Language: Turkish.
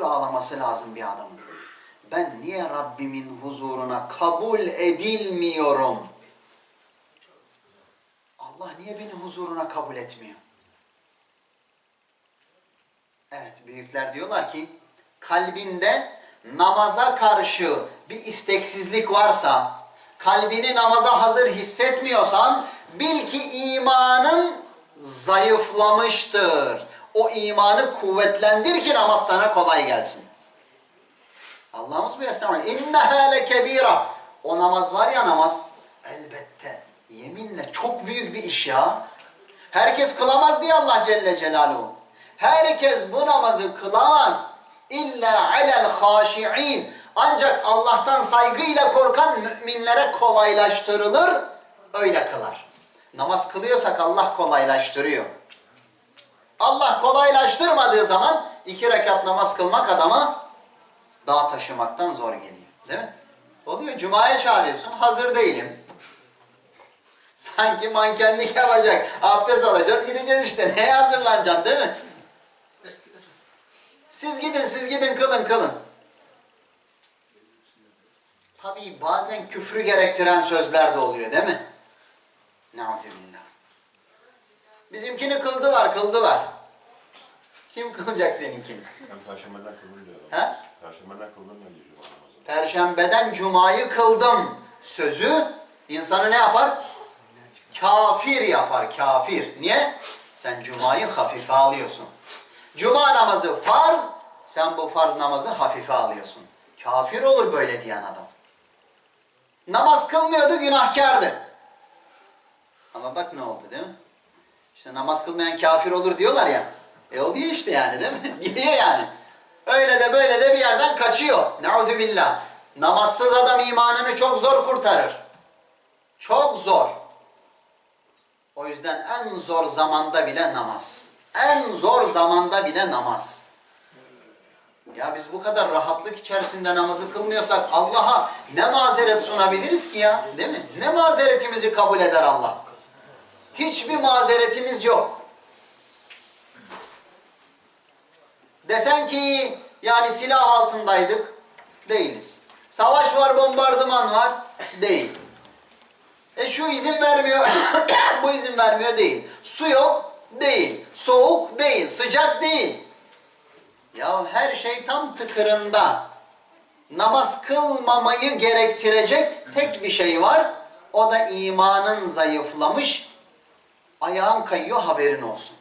hüngür ağlaması lazım bir adamın. Ben niye Rabbimin huzuruna kabul edilmiyorum? Allah niye beni huzuruna kabul etmiyor? Evet, büyükler diyorlar ki kalbinde namaza karşı bir isteksizlik varsa, kalbini namaza hazır hissetmiyorsan bil ki imanın zayıflamıştır. O imanı kuvvetlendir ki namaz sana kolay gelsin. Allah'ımız bu estağfurullah. İnneha lekebira. O namaz var ya namaz. Elbette. Yeminle çok büyük bir iş ya. Herkes kılamaz diye Allah Celle Celaluhu. Herkes bu namazı kılamaz. İlla alel haşi'in. Ancak Allah'tan saygıyla korkan müminlere kolaylaştırılır. Öyle kılar. Namaz kılıyorsak Allah kolaylaştırıyor. Allah kolaylaştırmadığı zaman iki rekat namaz kılmak adama dağ taşımaktan zor geliyor. Değil mi? Oluyor. Cuma'ya çağırıyorsun. Hazır değilim. Sanki mankenlik yapacak. Abdest alacağız. Gideceğiz işte. Neye hazırlanacaksın değil mi? Siz gidin, siz gidin, kılın, kılın. Tabii bazen küfrü gerektiren sözler de oluyor değil mi? Neuzubillah. Bizimkini kıldılar, kıldılar. Kim kılacak seninkini? Ben perşembeden kıldım diyorum. He? Perşembeden kıldım ben diyor cuma namazını. Perşembeden cumayı kıldım sözü insanı ne yapar? Kafir yapar, kafir. Niye? Sen cumayı hafife alıyorsun. Cuma namazı farz, sen bu farz namazı hafife alıyorsun. Kafir olur böyle diyen adam. Namaz kılmıyordu, günahkardı. Ama bak ne oldu değil mi? İşte namaz kılmayan kafir olur diyorlar ya. E oluyor işte yani değil mi? Gidiyor yani. Öyle de böyle de bir yerden kaçıyor. Neuzu billah. Namazsız adam imanını çok zor kurtarır. Çok zor. O yüzden en zor zamanda bile namaz. En zor zamanda bile namaz. Ya biz bu kadar rahatlık içerisinde namazı kılmıyorsak Allah'a ne mazeret sunabiliriz ki ya? Değil mi? Ne mazeretimizi kabul eder Allah? Hiçbir mazeretimiz yok. Desen ki yani silah altındaydık. Değiliz. Savaş var, bombardıman var. Değil. E şu izin vermiyor, bu izin vermiyor değil. Su yok, değil. Soğuk değil, sıcak değil. Ya her şey tam tıkırında. Namaz kılmamayı gerektirecek tek bir şey var. O da imanın zayıflamış, ayağın kayıyor haberin olsun.